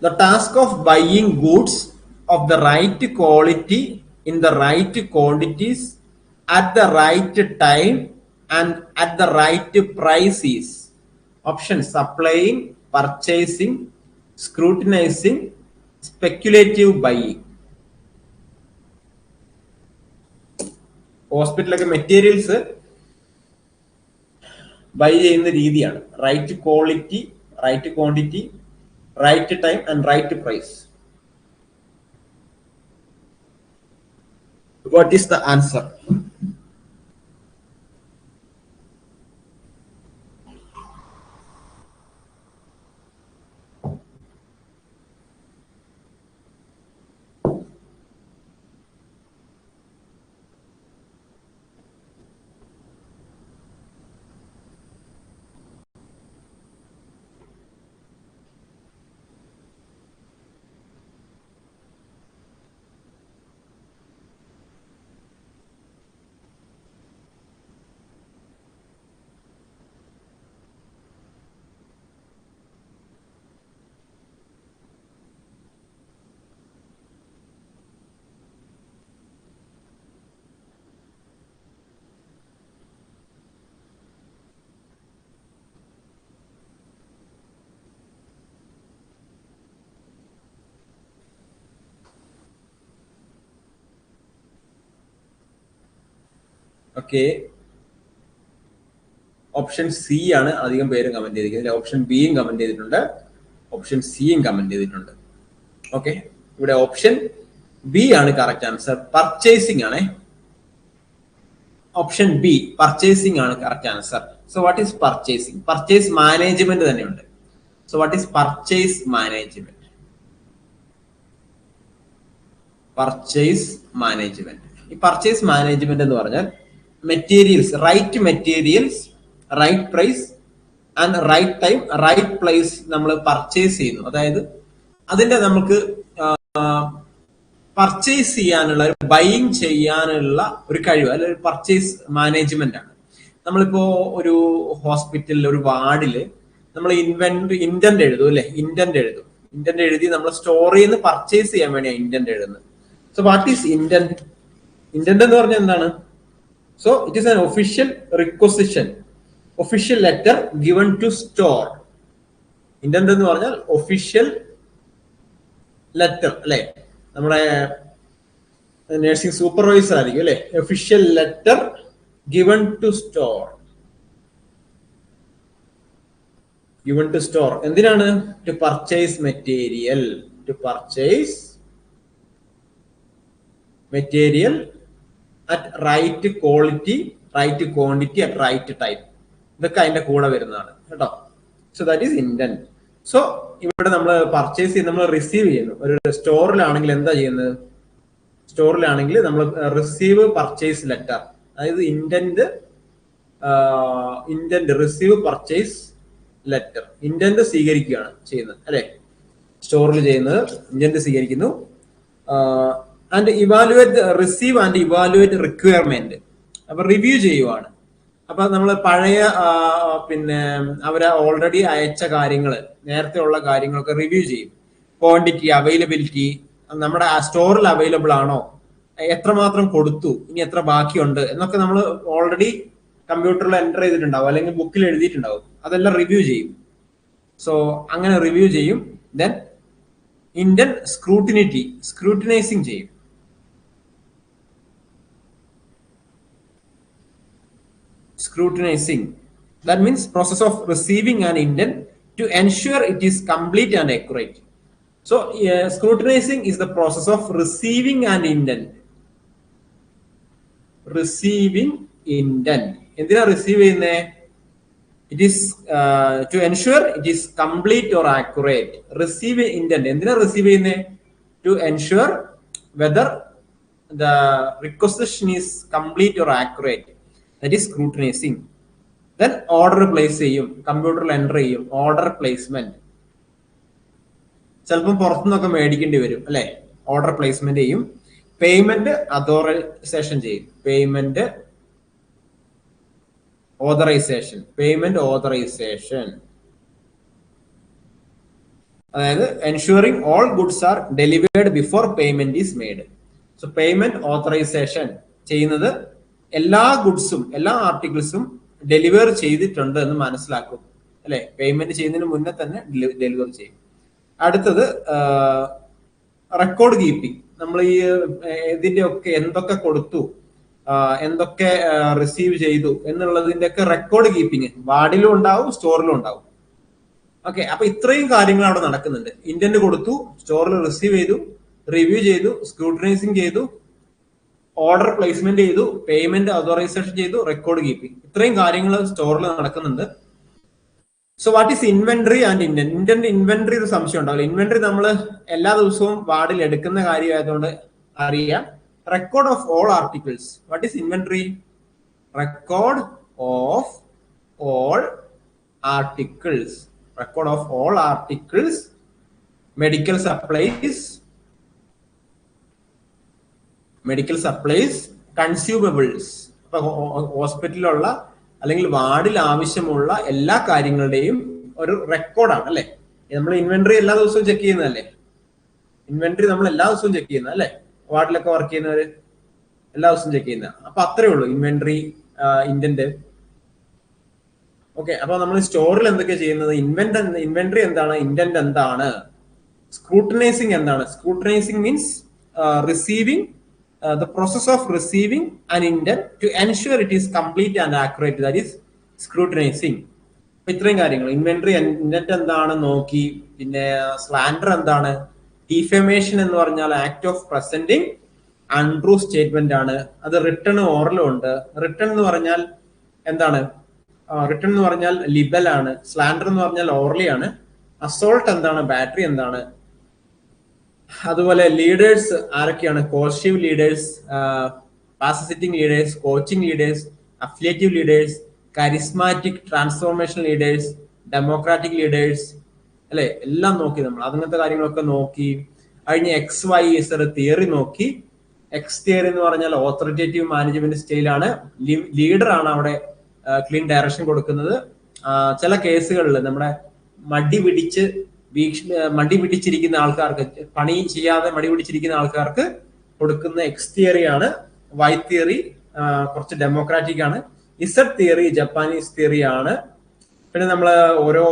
the task of buying goods of the right quality in the right quantities at the right time and at the right price is option supplying purchasing scrutinizing speculative buying ഹോസ്പിറ്റലൊക്കെ materials buy ചെയ്യുന്ന രീതിയാണ് right quality right quantity right time and right price. What is the answer? Okay option C ആണ് അധികം പേരും comment ചെയ്തിരിക്കുന്നത്. Option ബിയും comment ചെയ്തിട്ടുണ്ട്. Option സിയും കമന്റ് ചെയ്തിട്ടുണ്ട്. ഓക്കെ ഇവിടെ ഓപ്ഷൻ ബി ആണ് കറക്റ്റ് ആൻസർ പർച്ചേസിംഗ് ആണേ. ഓപ്ഷൻ ബി പർച്ചേസിംഗ് ആണ് correct answer so what is purchasing purchase management തന്നെയുണ്ട്. So what is purchase management purchase management ഈ പർച്ചേസ് മാനേജ്മെന്റ് എന്ന് പറഞ്ഞാൽ materials right materials right price and right time right place നമ്മൾ purchase ചെയ്യുന്നു. അതായത് അതിന്റെ നമുക്ക് പർച്ചേസ് ചെയ്യാനുള്ള ബൈയിങ് ചെയ്യാനുള്ള ഒരു കഴിവ് അല്ലെങ്കിൽ പർച്ചേസ് മാനേജ്മെന്റ് ആണ്. നമ്മളിപ്പോ ഒരു ഹോസ്പിറ്റലിൽ ഒരു വാർഡിൽ നമ്മൾ ഇൻവെന്റ് ഇന്റന്റ് എഴുതും അല്ലെ? ഇന്റന്റ് എഴുതും. ഇന്റന്റ് എഴുതി നമ്മൾ സ്റ്റോറിൽ നിന്ന് പർച്ചേസ് ചെയ്യാൻ വേണ്ടിയാണ് ഇന്റന്റ് എഴുതുന്നത്. So what is intent intent എന്ന് പറഞ്ഞാൽ എന്താണ്? So it is an official requisition official letter given to store intent എന്ന് പറഞ്ഞാൽ ഒഫീഷ്യൽ ലെറ്റർ അല്ലെ? നമ്മുടെ നഴ്സിംഗ് സൂപ്പർവൈസർ ആയിരിക്കും അല്ലെ? Official letter given to store given to store എന്തിനാണ്? To purchase material to purchase material at right quality right quantity at right time ഇതൊക്കെ അതിന്റെ കൂടെ വരുന്നതാണ് കേട്ടോ? So that is intent so ഇവിടെ നമ്മൾ പർച്ചേസ് ചെയ്ത് നമ്മൾ റിസീവ് ചെയ്യുന്നു. ഒരു സ്റ്റോറിലാണെങ്കിൽ എന്താ ചെയ്യുന്നത്? സ്റ്റോറിലാണെങ്കിൽ നമ്മൾ റിസീവ് പർച്ചേസ് ലെറ്റർ അതായത് intent intent receive purchase letter intent സ്വീകരിക്കുകയാണ് ചെയ്യുന്നത് അല്ലെ? സ്റ്റോറിൽ ചെയ്യുന്നത് ഇന്റന്റ് സ്വീകരിക്കുന്നു. And evaluate receive and evaluate requirement അപ്പൊ റിവ്യൂ ചെയ്യുവാണ്. അപ്പൊ നമ്മൾ പഴയ പിന്നെ അവർ ഓൾറെഡി അയച്ച കാര്യങ്ങൾ നേരത്തെ ഉള്ള കാര്യങ്ങളൊക്കെ റിവ്യൂ ചെയ്യും. ക്വാണ്ടിറ്റി അവൈലബിലിറ്റി നമ്മുടെ സ്റ്റോറിൽ അവൈലബിൾ ആണോ? എത്രമാത്രം കൊടുത്തു? ഇനി എത്ര ബാക്കിയുണ്ട്? എന്നൊക്കെ നമ്മൾ ഓൾറെഡി കമ്പ്യൂട്ടറിൽ എന്റർ ചെയ്തിട്ടുണ്ടാവും. അല്ലെങ്കിൽ ബുക്കിൽ എഴുതിയിട്ടുണ്ടാവും. അതെല്ലാം റിവ്യൂ ചെയ്യും. സോ അങ്ങനെ റിവ്യൂ ചെയ്യും. ദെൻ ഇന്ത്യൻ സ്ക്രൂട്ടിനിറ്റി സ്ക്രൂട്ടിനൈസിങ് ചെയ്യും. scrutinizing that means process of receiving an intent to ensure it is complete and accurate so uh, scrutinizing is the process of receiving an intent receiving intent എന്തിനാ receive ചെയ്യുന്നേ it is to ensure it is complete or accurate receive intent എന്തിനാ receive ചെയ്യുന്നേ to ensure whether the requisition is complete or accurate That is scrutinizing then order place ചെയ്യും കമ്പ്യൂട്ടറിൽ enter ചെയ്യും order placement ചിലപ്പം പുറത്തുനിന്നൊക്കെ മേടിക്കേണ്ടി വരും അല്ലെ? ഓർഡർ പ്ലേസ്മെന്റ് ചെയ്യും. പേയ്മെന്റ് അതോറൈസേഷൻ ചെയ്യും. പേയ്മെന്റ് ഓതറൈസേഷൻ പേയ്മെന്റ് ഓതറൈസേഷൻ അതായത് ensuring all goods are delivered before payment is made so payment authorization ചെയ്യുന്നത് എല്ലാ ഗുഡ്സും എല്ലാ ആർട്ടിക്കിൾസും ഡെലിവർ ചെയ്തിട്ടുണ്ട് എന്ന് മനസ്സിലാക്കും. അല്ലെ? പേയ്മെന്റ് ചെയ്യുന്നതിന് മുന്നേ തന്നെ ഡെലിവർ ചെയ്യും. അടുത്തത് റെക്കോർഡ് കീപ്പിംഗ് നമ്മൾ ഈ ഇതിന്റെ ഒക്കെ എന്തൊക്കെ കൊടുത്തു എന്തൊക്കെ റിസീവ് ചെയ്തു എന്നുള്ളതിന്റെ ഒക്കെ റെക്കോർഡ് കീപ്പിംഗ് വാർഡിലും ഉണ്ടാവും സ്റ്റോറിലും ഉണ്ടാവും. ഓക്കെ അപ്പൊ ഇത്രയും കാര്യങ്ങൾ അവിടെ നടക്കുന്നുണ്ട്. ഇന്റന്റ് കൊടുത്തു സ്റ്റോറിൽ റിസീവ് ചെയ്തു റിവ്യൂ ചെയ്തു സ്ക്രൂട്ടനൈസിങ് ചെയ്തു ഓർഡർ പ്ലേസ്മെന്റ് ചെയ്തു പേയ്മെന്റ് അതോറൈസേഷൻ ചെയ്തു റെക്കോർഡ് കീപ്പിംഗ് ഇത്രയും കാര്യങ്ങൾ സ്റ്റോറിൽ നടക്കുന്നുണ്ട്. So what is inventory and Indian Indian inventory ഒരു സംശയം ഉണ്ടാവില്ല. ഇൻവെന്ററി നമ്മൾ എല്ലാ ദിവസവും വാർഡിൽ എടുക്കുന്ന കാര്യമായതുകൊണ്ട് അറിയാം. Record of all articles what is inventory record of all articles record of all articles medical supplies, medical supplies consumables ഹോസ്പിറ്റലിലുള്ള അല്ലെങ്കിൽ വാർഡിൽ ആവശ്യമുള്ള എല്ലാ കാര്യങ്ങളുടെയും ഒരു റെക്കോർഡാണ് അല്ലെ? നമ്മൾ ഇൻവെന്ററി എല്ലാ ദിവസവും ചെക്ക് ചെയ്യുന്നതല്ലേ? ഇൻവെന്ററി നമ്മൾ എല്ലാ ദിവസവും ചെക്ക് ചെയ്യുന്ന അല്ലെ? വാർഡിലൊക്കെ വർക്ക് ചെയ്യുന്നവര് എല്ലാ ദിവസവും ചെക്ക് ചെയ്യുന്ന. അപ്പൊ അത്രേ ഉള്ളൂ ഇൻവെന്ററി ഇന്റന്റ് ഓക്കെ അപ്പൊ നമ്മൾ സ്റ്റോറിൽ എന്തൊക്കെ ചെയ്യുന്നത്? ഇൻവെന്റ് ഇൻവെന്ററി എന്താണ്? ഇന്റന്റ് എന്താണ്? സ്ക്രൂട്ടനൈസിങ് എന്താണ്? Scrutinizing means receiving process of receiving an indent to ensure it is complete and accurate that is scrutinizing. ഇത്രയും കാര്യങ്ങൾ. ഇൻവെന്ററി ഇൻഡന്റ് എന്താണ് നോക്കി പിന്നെ സ്ലാൻഡർ എന്താണ്? ഡിഫമേഷൻ എന്ന് പറഞ്ഞാൽ act of presenting untrue statement ആണ്. അത് റിട്ടേൺ ഓറലും ഉണ്ട്. റിട്ടേൺ എന്ന് പറഞ്ഞാൽ എന്താണ്? റിട്ടേൺ എന്ന് പറഞ്ഞാൽ ലിബൽ ആണ്. സ്ലാൻഡർ എന്ന് പറഞ്ഞാൽ ഓർലി ആണ്. അസോൾട്ട് എന്താണ്? ബാറ്ററി എന്താണ്? അതുപോലെ ലീഡേഴ്സ് ആരൊക്കെയാണ്? കോസ്റ്റീവ് leaders pacesetting leaders coaching leaders affiliative leaders charismatic transformation leaders democratic leaders അല്ലെ? എല്ലാം നോക്കി നമ്മൾ. അങ്ങനത്തെ കാര്യങ്ങളൊക്കെ നോക്കി. കഴിഞ്ഞ എക്സ് വൈ എസ് തിയറി നോക്കി. എക്സ് തിയറി എന്ന് പറഞ്ഞാൽ ഓത്തോറിറ്റേറ്റീവ് മാനേജ്മെന്റ് സ്റ്റൈലാണ് ലീഡർ ആണ് അവിടെ ക്ലീൻ ഡയറക്ഷൻ കൊടുക്കുന്നത്. ചില കേസുകളിൽ നമ്മുടെ മടി പിടിച്ച് വീക്ഷ മടി പിടിച്ചിരിക്കുന്ന ആൾക്കാർക്ക് പണി ചെയ്യാതെ മടി പിടിച്ചിരിക്കുന്ന ആൾക്കാർക്ക് കൊടുക്കുന്ന എക്സ് തിയറി ആണ്. വൈ തിയറി കുറച്ച് ഡെമോക്രാറ്റിക് ആണ്. ഇസഡ് തിയറി ജപ്പാനീസ് തിയറി ആണ്. പിന്നെ നമ്മൾ ഓരോ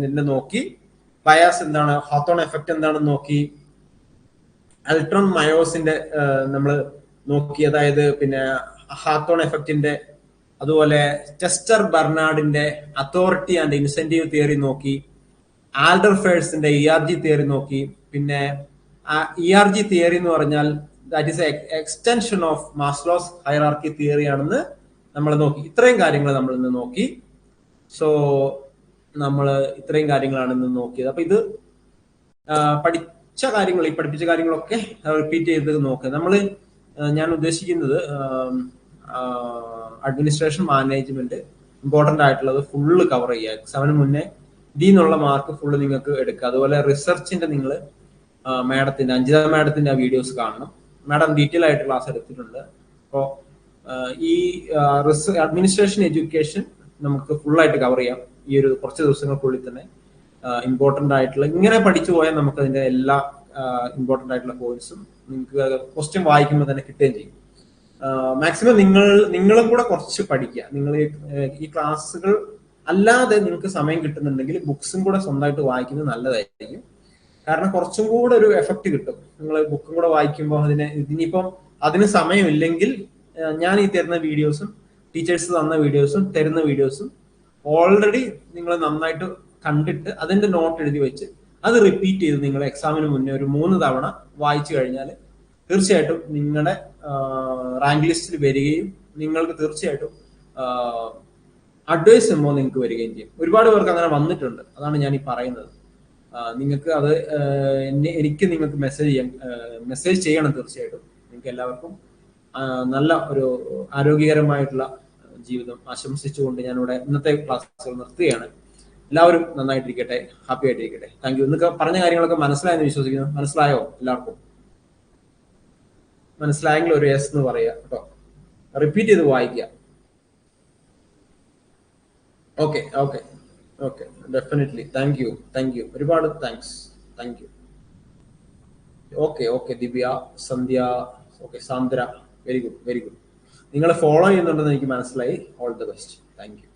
നിന്നെ നോക്കി. ബയാസ് എന്താണ്? ഹോത്തോൺ എഫക്ട് എന്താണെന്ന് നോക്കി. അൾട്രോൺ മയോസിന്റെ നമ്മൾ നോക്കി. അതായത് പിന്നെ ഹാത്തോൺ എഫക്റ്റിന്റെ അതുപോലെ ചെസ്റ്റർ ബർണാഡിന്റെ അതോറിറ്റി ആൻഡ് ഇൻസെന്റീവ് തിയറി നോക്കി. ആൽഡർ ഫേഴ്സിന്റെ ഇ ആർ ജി തിയറി നോക്കി. പിന്നെ ഇ ആർ ജി തിയറി എന്ന് പറഞ്ഞാൽ that is extension of Maslow's hierarchy theory ആണെന്ന് നമ്മൾ നോക്കി. ഇത്രയും കാര്യങ്ങൾ നമ്മൾ ഇന്ന് നോക്കി. സോ നമ്മൾ ഇത്രയും കാര്യങ്ങളാണ് ഇന്ന് നോക്കിയത്. അപ്പൊ ഇത് പഠിച്ച കാര്യങ്ങൾ ഈ പഠിപ്പിച്ച കാര്യങ്ങളൊക്കെ റിപ്പീറ്റ് ചെയ്ത് നോക്കുക നമ്മൾ ഞാൻ ഉദ്ദേശിക്കുന്നത് അഡ്മിനിസ്ട്രേഷൻ മാനേജ്മെന്റ് ഇമ്പോർട്ടന്റ് ആയിട്ടുള്ളത് ഫുള്ള് കവർ ചെയ്യുക. എക്സാമിന് മുന്നേ ഡി എന്നുള്ള മാർക്ക് ഫുള്ള് നിങ്ങൾക്ക് എടുക്കുക അതുപോലെ റിസർച്ചിന്റെ നിങ്ങൾ മാഡത്തിന്റെ അഞ്ജിത മാഡത്തിന്റെ ആ വീഡിയോസ് കാണണം. മാഡം ഡീറ്റെയിൽ ആയിട്ട് ക്ലാസ് എടുത്തിട്ടുണ്ട്. അപ്പോൾ ഈ അഡ്മിനിസ്ട്രേഷൻ എഡ്യൂക്കേഷൻ നമുക്ക് ഫുള്ളായിട്ട് കവർ ചെയ്യാം. ഈ ഒരു കുറച്ച് ദിവസങ്ങൾക്കുള്ളിൽ തന്നെ. ഇമ്പോർട്ടന്റ് ആയിട്ടുള്ള ഇങ്ങനെ പഠിച്ചു പോയാൽ നമുക്ക് അതിന്റെ എല്ലാ ഇമ്പോർട്ടന്റ് ആയിട്ടുള്ള കോഴ്സും നിങ്ങൾക്ക് ക്വസ്റ്റ്യൻ വായിക്കുമ്പോൾ തന്നെ കിട്ടുകയും ചെയ്യും. മാക്സിമം നിങ്ങൾ നിങ്ങളും കൂടെ കുറച്ച് പഠിക്കുക. നിങ്ങൾ ഈ ക്ലാസ്സുകൾ അല്ലാതെ നിങ്ങൾക്ക് സമയം കിട്ടുന്നുണ്ടെങ്കിൽ ബുക്സും കൂടെ സ്വന്തമായിട്ട് വായിക്കുന്നത് നല്ലതായിരിക്കും. കാരണം കുറച്ചും കൂടെ ഒരു എഫക്റ്റ് കിട്ടും. നിങ്ങൾ ബുക്കും കൂടെ വായിക്കുമ്പോൾ അതിന് ഇനിയിപ്പം അതിന് സമയമില്ലെങ്കിൽ ഞാൻ ഈ തരുന്ന വീഡിയോസും ടീച്ചേഴ്സ് തന്ന വീഡിയോസും തരുന്ന വീഡിയോസും ഓൾറെഡി നിങ്ങൾ നന്നായിട്ട് കണ്ടിട്ട് അതിന്റെ നോട്ട് എഴുതി വെച്ച് അത് റിപ്പീറ്റ് ചെയ്ത് നിങ്ങൾ എക്സാമിന് മുന്നേ ഒരു മൂന്ന് തവണ വായിച്ചു കഴിഞ്ഞാൽ തീർച്ചയായിട്ടും നിങ്ങളുടെ റാങ്ക് ലിസ്റ്റിൽ വരികയും നിങ്ങൾക്ക് തീർച്ചയായിട്ടും അഡ്വൈസ് എമ്മോ നിങ്ങൾക്ക് വരികയും ചെയ്യും. ഒരുപാട് പേർക്ക് അങ്ങനെ വന്നിട്ടുണ്ട്. അതാണ് ഞാൻ ഈ പറയുന്നത് നിങ്ങൾക്ക് അത് എന്നെ എനിക്ക് നിങ്ങൾക്ക് മെസ്സേജ് ചെയ്യാൻ മെസ്സേജ് ചെയ്യണം തീർച്ചയായിട്ടും. നിങ്ങൾക്ക് എല്ലാവർക്കും നല്ല ഒരു ആരോഗ്യകരമായിട്ടുള്ള ജീവിതം ആശംസിച്ചുകൊണ്ട് ഞാൻ ഞാനിവിടെ ഇന്നത്തെ ക്ലാസ്സുകൾ നിർത്തുകയാണ്. എല്ലാവരും നന്നായിട്ടിരിക്കട്ടെ ഹാപ്പി ആയിട്ടിരിക്കട്ടെ. താങ്ക് യു ഇന്നൊക്കെ പറഞ്ഞ കാര്യങ്ങളൊക്കെ മനസ്സിലായെന്ന് വിശ്വസിക്കുന്നു. മനസ്സിലായോ എല്ലാവർക്കും? മനസ്സിലായെങ്കിൽ ഒരു എസ് എന്ന് പറയുക കേട്ടോ. റിപ്പീറ്റ് ചെയ്ത് വായിക്കുക. Okay okay okay definitely thank you thank you ഒരുപാട് thanks thank you okay okay Divya Sandhya okay Sandra. Very good very good നിങ്ങളെ ഫോളോ ചെയ്യുന്നുണ്ടെന്ന് എനിക്ക് മനസ്സിലായി. All the best thank you